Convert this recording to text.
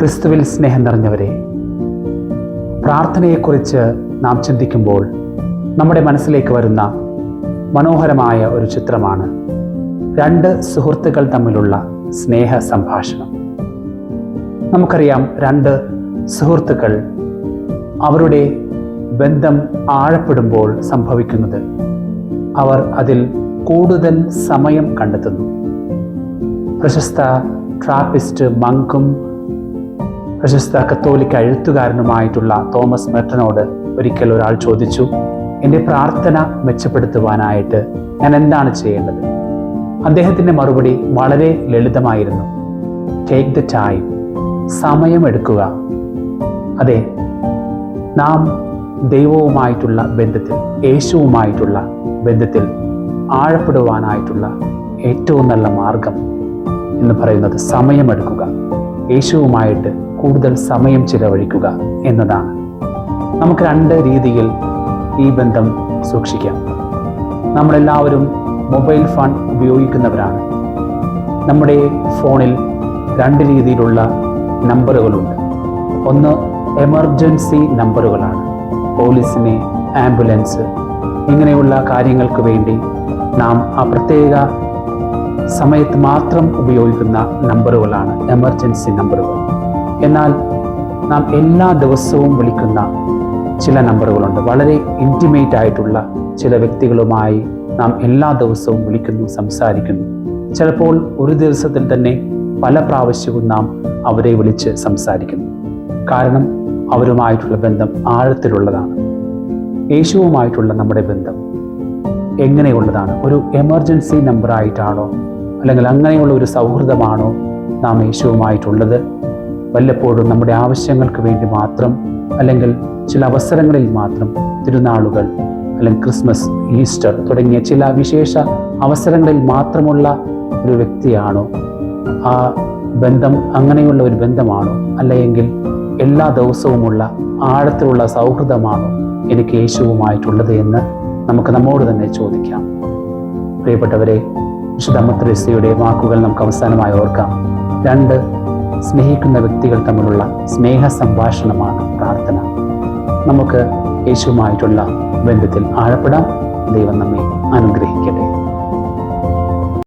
ക്രിസ്തുവിൽ സ്നേഹം നിറഞ്ഞവരെ പ്രാർത്ഥനയെക്കുറിച്ച് നാം ചിന്തിക്കുമ്പോൾ നമ്മുടെ മനസ്സിലേക്ക് വരുന്ന മനോഹരമായ ഒരു ചിത്രമാണ് രണ്ട് സുഹൃത്തുക്കൾ തമ്മിലുള്ള സ്നേഹ സംഭാഷണം. നമുക്കറിയാം രണ്ട് സുഹൃത്തുക്കൾ അവരുടെ ബന്ധം ആഴപ്പെടുമ്പോൾ സംഭവിക്കുന്നത് അവർ അതിൽ കൂടുതൽ സമയം കണ്ടെത്തുന്നു. പ്രശസ്ത ട്രാപ്പിസ്റ്റ് മങ്കും പ്രശസ്ത കത്തോലിക്ക എഴുത്തുകാരനുമായിട്ടുള്ള തോമസ് മെർട്ടനോട് ഒരിക്കൽ ഒരാൾ ചോദിച്ചു എന്റെ പ്രാർത്ഥന മെച്ചപ്പെടുത്തുവാനായിട്ട് ഞാൻ എന്താണ് ചെയ്യേണ്ടത്? അദ്ദേഹത്തിന്റെ മറുപടി വളരെ ലളിതമായിരുന്നു. ടേക്ക് ദ ടൈം സമയമെടുക്കുക അതെ നാം ദൈവവുമായിട്ടുള്ള ബന്ധത്തിൽ യേശുവുമായിട്ടുള്ള ബന്ധത്തിൽ ആഴപ്പെടുവാനായിട്ടുള്ള ഏറ്റവും നല്ല മാർഗം എന്ന് പറയുന്നത് സമയമെടുക്കുക യേശുവുമായിട്ട് കൂടുതൽ സമയം ചിലവഴിക്കുക എന്നതാണ്. നമുക്ക് രണ്ട് രീതിയിൽ ഈ ബന്ധം സൂക്ഷിക്കാം. നമ്മളെല്ലാവരും മൊബൈൽ ഫോൺ ഉപയോഗിക്കുന്നവരാണ്. നമ്മുടെ ഫോണിൽ രണ്ട് രീതിയിലുള്ള നമ്പറുകളുണ്ട്. ഒന്ന് എമർജൻസി നമ്പറുകളാണ്. പോലീസിനെ ആംബുലൻസ് ഇങ്ങനെയുള്ള കാര്യങ്ങൾക്ക് വേണ്ടി നാം ആ പ്രത്യേക സമയത്ത് മാത്രം ഉപയോഗിക്കുന്ന നമ്പറുകളാണ് എമർജൻസി നമ്പറുകൾ. എന്നാൽ നാം എല്ലാ ദിവസവും വിളിക്കുന്ന ചില നമ്പറുകളുണ്ട്. വളരെ ഇന്റിമേറ്റ് ആയിട്ടുള്ള ചില വ്യക്തികളുമായി നാം എല്ലാ ദിവസവും വിളിക്കുന്നു സംസാരിക്കുന്നു. ചിലപ്പോൾ ഒരു ദിവസത്തിൽ തന്നെ പല പ്രാവശ്യവും നാം അവരെ വിളിച്ച് സംസാരിക്കുന്നു. കാരണം അവരുമായിട്ടുള്ള ബന്ധം ആഴത്തിലുള്ളതാണ്. യേശുവുമായിട്ടുള്ള നമ്മുടെ ബന്ധം എങ്ങനെയുള്ളതാണ്? ഒരു എമർജൻസി നമ്പറായിട്ടാണോ അല്ലെങ്കിൽ അങ്ങനെയുള്ള ഒരു സൗഹൃദമാണോ നാം യേശുവുമായിട്ടുള്ളത്? വല്ലപ്പോഴും നമ്മുടെ ആവശ്യങ്ങൾക്ക് വേണ്ടി മാത്രം അല്ലെങ്കിൽ ചില അവസരങ്ങളിൽ മാത്രം തിരുനാളുകൾ അല്ലെങ്കിൽ ക്രിസ്മസ് ഈസ്റ്റർ തുടങ്ങിയ ചില വിശേഷ അവസരങ്ങളിൽ മാത്രമുള്ള ഒരു വ്യക്തിയാണോ? ആ ബന്ധം അങ്ങനെയുള്ള ഒരു ബന്ധമാണോ? അല്ലെങ്കിൽ എല്ലാ ദിവസവുമുള്ള ആഴത്തിലുള്ള സൗഹൃദമാണോ എനിക്ക് യേശുവുമായിട്ടുള്ളത് എന്ന് നമുക്ക് നമ്മോട് തന്നെ ചോദിക്കാം. പ്രിയപ്പെട്ടവരെ വിശുദ്ധ അമ്മത്രേസ്യയുടെ വാക്കുകൾ നമുക്ക് അവസാനമായി ഓർക്കാം. രണ്ട് സ്നേഹിക്കുന്ന വ്യക്തികൾ തമ്മിലുള്ള സ്നേഹ സംഭാഷണമാണ് പ്രാർത്ഥന. നമുക്ക് യേശുവുമായിട്ടുള്ള ബന്ധത്തിൽ ആഴപ്പെടാം. ദൈവം നമ്മെ അനുഗ്രഹിക്കട്ടെ.